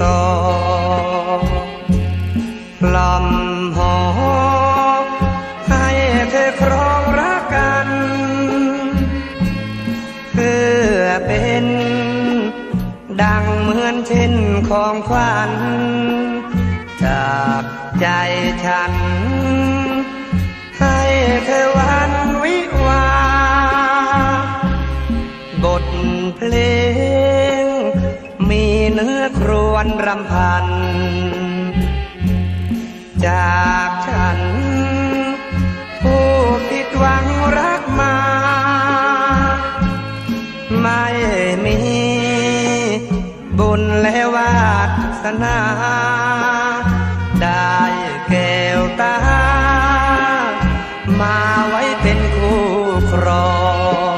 สองล่อมหอ ให้เธอครองรักกัน เพื่อเป็น ดังเหมือนเช่นของขวัญ จากใจฉัน ให้เธอวันวิวา บทเพลง เนื้อครวนรำพัน จากฉัน ผู้ผิดหวังรักมา ไม่มีบุญและวาสนา ได้แก้วตา มาไว้เป็นคู่ครอง